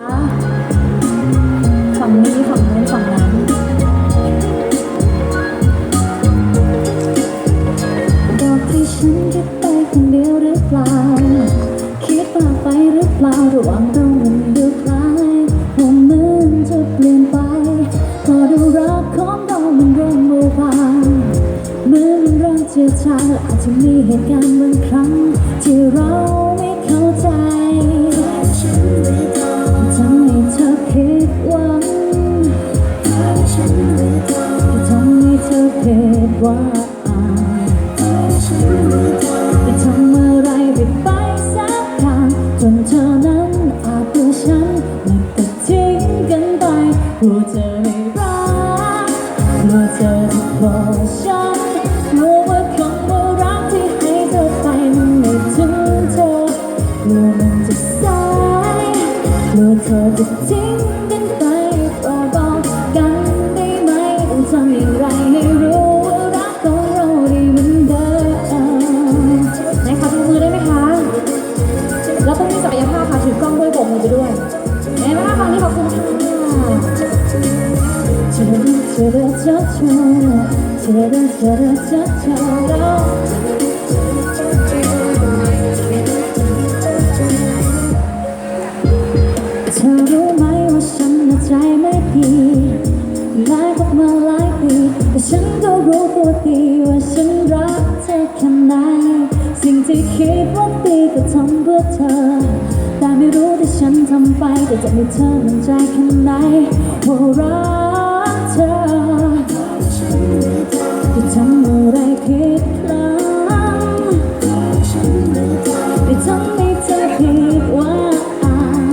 ฝั่งนี้ฝั่งนู้นฝั่งนั้นบอกให้ฉันคิดไปคนเดียวหรือเปล่า คิดมาไปหรือเปล่าระหว่างเรามันดูคล้ายว่าเหมือนจะเปลี่ยนไปพอดูรักของเรามันเริ่มเบาบางเมื่อมันเริ่มเจือจางและอาจจะมีเหตุการณ์บางครั้ง ที่เราไม่เข้าใจ ผิดหวังที่ทำอะไรผิดไปสักอย่างจนเธอนั้นอาจตัวฉันและก็ทิ้งกันไปกลัวเธอไม่รักกลัวเธอจะบอกฉันกลัวว่าคำว่ารักที่ให้เธอไปมันไม่ถึงเธอกลัวมันจะสายกลัวเธอจะทิ้งกันไป ธอรู้ไหมว่าฉันน่ะใจไม่ดีหลายพบมาหลายปีแต่ฉันก็รู้ตัวดีว่าฉันรักเธอแค่ไหนสิ่งที่คิดว่าดีก็ทำเพื่อเธอ แต่ไม่รู้ที่ฉันทำไปแต่จะมีเธอมันใจแค่ไหนว่ารัก อะไรผิดพลั้งที่ทำให้เธอผิดหวัง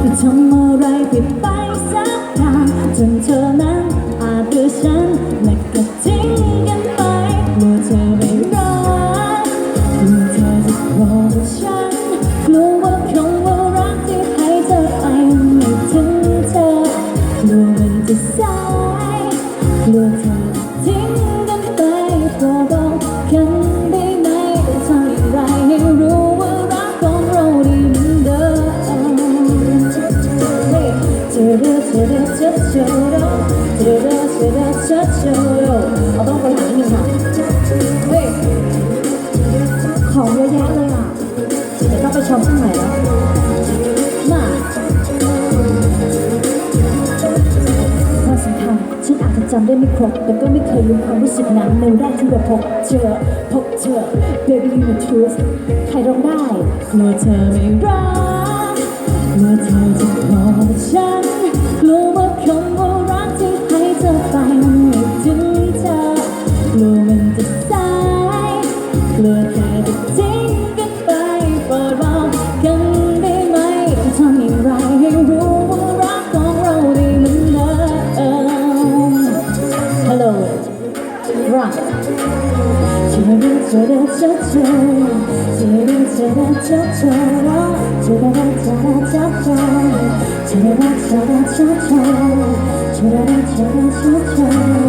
ที่ทำอะไรผิดไปสักอย่างจนเธอนั้นอาจเลือฉันและก็ทิ้งกันไปกลัวเธอไม่รักกลัวเธอจะรธฉันกลัวว่าคำว่ารักที่ให้เธอไปไม่ถึงเธอกลัวมันจะสายกลัวเธอจะ ทิ้งกันไปโปรดบอกกันได้ไหมต้องทำอย่างไรให้รู้ว่ารักของเราดีเหมือนเดิมเราต้องไปหาที่หนึ่งค่ะเฮ้ยของเยอะแยะเลยอะเดี๋ยวต้องไปช็อปข้างไหน จำได้ไม่ครบแต่ก็ไม่เคยลืมความรู้สึกนั้นในวันแรกที่เราพบเจอพบเจอ baby you the truth ใครร้องได้กลัวเธอไม่รักกลัวเธอจะพอฉันกลัวว่า rock. 짜라짜라짜짜, 짜라짜라짜짜, 짜라짜라짜짜, 짜라짜라짜짜, 짜라짜라짜짜.